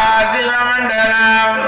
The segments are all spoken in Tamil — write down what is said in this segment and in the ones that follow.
शिवमण्डलम्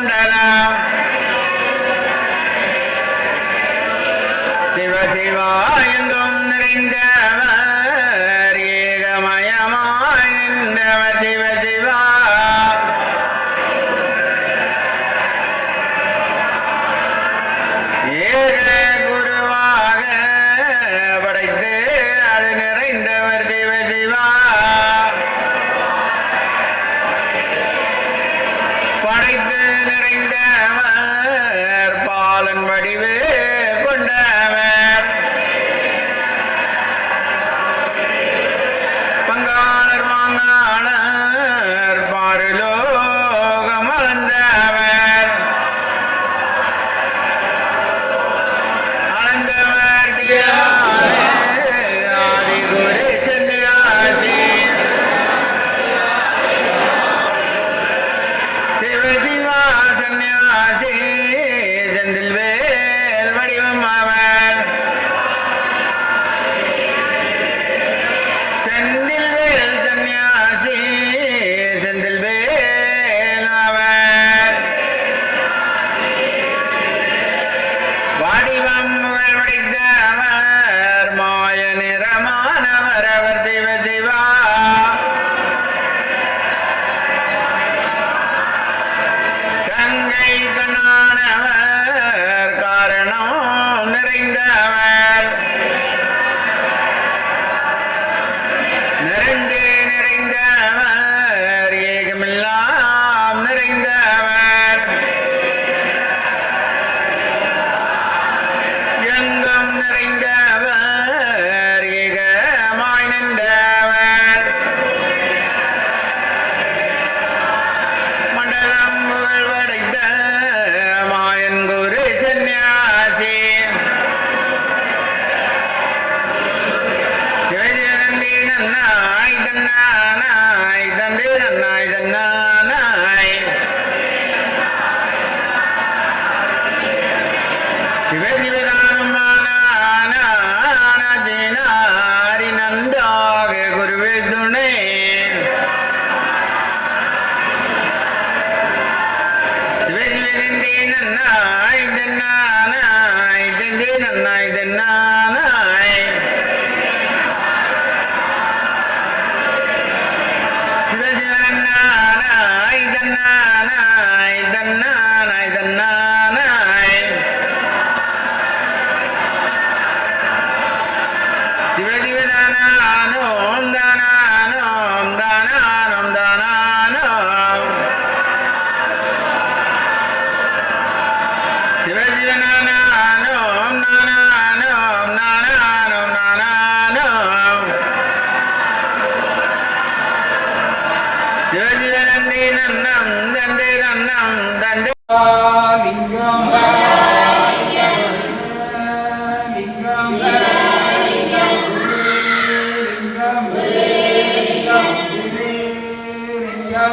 சிவசிவானந்தனா சிவசிவா எங்கும் நிறைந்தவன். Sarava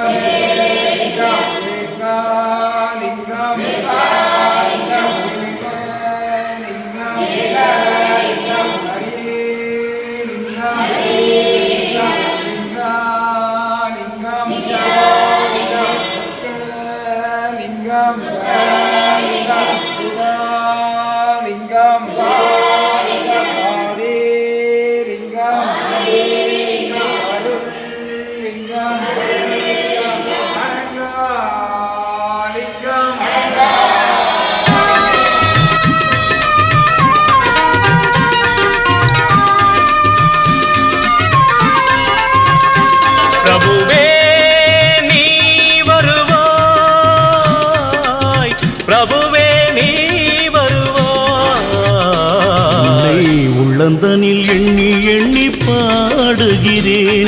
லிங்கம். லிங்கம் லிங்கம்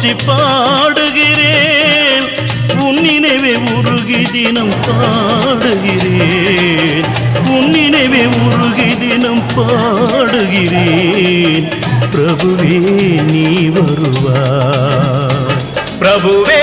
போற்றி பாடுகிறேன். உன் நினைவே உருகி தினம் பாடுகிறேன். உன் நினைவே உருகி தினம் பாடுகிறேன். பிரபுவே நீ வருவா பிரபுவே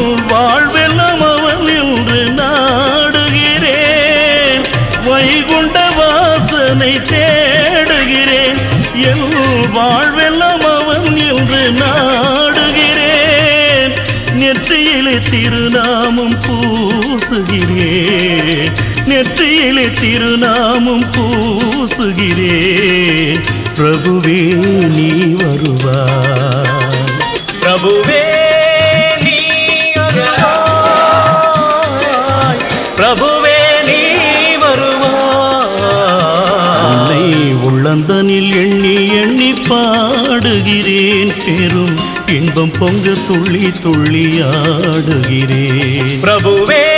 நெற்றியிலே திருநாமம் பூசுகிறேன் பிரபுவே நீ வருவாய். பிரபுவே நீ பிரபுவே நீ வருவாய். உள்ளந்தனில் எண்ணி எண்ணி பாடுகிறேன். பெரும் இன்பம் பொங்க துள்ளி துள்ளி ஆடுகிறேன். பிரபுவே